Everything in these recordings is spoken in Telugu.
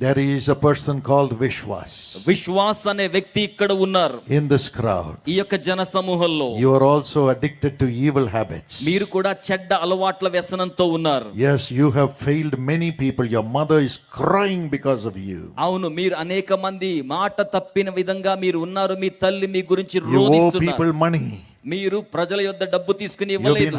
There is a person called Vishwas Vishwas అనే వ్యక్తి ఇక్కడ ఉన్నారు in this crowd. ఈ యొక్క జన సమూహంలో You are also addicted to evil habits. మీరు కూడా చెడ్డ అలవాట్ల వ్యసనంతో ఉన్నారు Yes, you have failed many people. Your mother is crying because of you. అవును మీరు అనేక మంది మాట తప్పిన విధంగా మీరు ఉన్నారు మీ తల్లి మీ గురించి You owe రోధిస్తున్నారు people money. మీరు ప్రజల యొద్ద డబ్బు తీసుకుని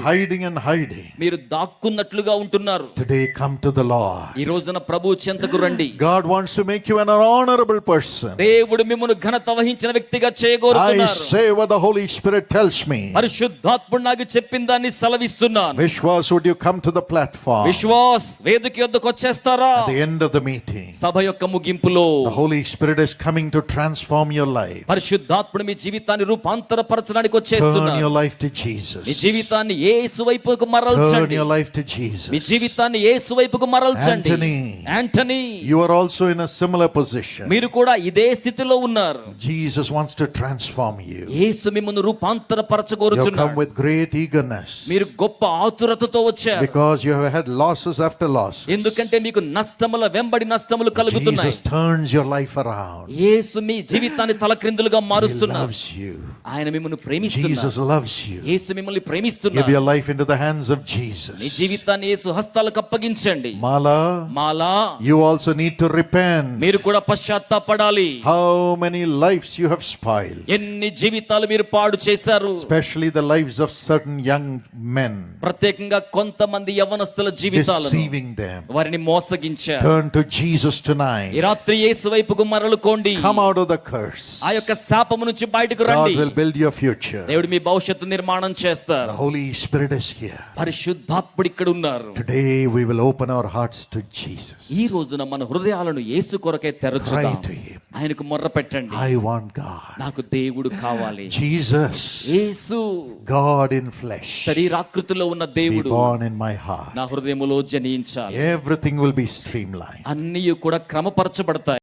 హైడింగ్ అండ్ హైడింగ్ మీరు దాక్కున్నట్లుగా ఉంటున్నారు. Today come to the Lord ఈ రోజున ప్రభు చెంతకు రండి. God wants to make you an honourable person దేవుడు మిమ్మును ఘనత వహించిన వ్యక్తిగా చేయగోరుతున్నాడు the Holy Spirit tells me పరిశుద్ధాత్ముడు నాకు చెప్పిన దాన్ని సెలవిస్తున్నాను. Vishwas would you come to the platform Vishwas వేదిక యొద్దకు వచ్చేస్తారా? The end of the meeting సభ యొక్క ముగింపులో. Holy Spirit is coming to transform your life పరిశుద్ధాత్ముడు మీ జీవితాన్ని రూపాంతరపరచడానికి వచ్చేస్తున్నాడు. Turn వచ్చేస్తున్నారు your life to me Jesus. జీవితాన్ని యేసు వైపుకు Turn మరల్చండి your life to me Jesus. జీవితాన్ని యేసు వైపుకు మరల్చండి Anthony. Anthony You are also in a similar position. మీరు కూడా ఇదే స్థితిలో ఉన్నారు Jesus wants to transform you. యేసు మిమ్మల్ని You come రూపాంతరపరచగోరుచున్నాడు with great eagerness మీరు గొప్ప ఆతురతతో వచ్చారు because you have had losses after losses. ఎందుకంటే మీకు నష్టముల వెంబడి నష్టములు కలుగుతున్నాయి Jesus turns your life around. యేసు మీ జీవితాన్ని తలక్రిందులుగా He మారుస్తున్నారు loves you. ఆయన మిమ్మల్ని ప్రేమిస్తున్నారు Jesus loves you. యేసు మిమ్మల్ని Give ప్రేమిస్తున్నారు your life into the hands of me Jesus. జీవితాన్ని యేసు హస్తాలకు అప్పగించండి Mala, Mala you also need to repent. మీరు కూడా పశ్చాత్తాపడాలి How many lives you have spoiled, ఎన్ని జీవితాలు మీరు పాడు చేశారు especially the lives of certain young men, ప్రత్యేకంగా కొంతమంది యవనస్తుల జీవితాలను deceiving them. వారిని మోసగించారు Turn to Jesus ఈ tonight. రాత్రి యేసు వైపుకు మరలుకోండి Come out of the curse. ఆ యొక్క శాపము నుంచి బయటకు God రండి will build your future. దేవుడు దేవుడు మీ భవిష్యత్తు నిర్మాణం చేస్తారు. హోలీ స్పిరిట్ ఇస్ హియర్ పరిశుద్ధాత్ముడు ఇక్కడ ఉన్నారు. Today we will open our hearts to Jesus ఈ రోజున మన హృదయాలను యేసు కొరకే తెరుచుదాం. ఆయనకు మొర్ర పెట్టండి. ఐ వాంట్ గాడ్ నాకు దేవుడు కావాలి. Jesus Yesu. God in flesh శరీరాకృతిలో ఉన్న దేవుడు. బోర్న్ ఇన్ మై హార్ట్ నా హృదయములో జనించాలి. Everything will be streamline అన్నీ కూడా క్రమపరచబడతాయి.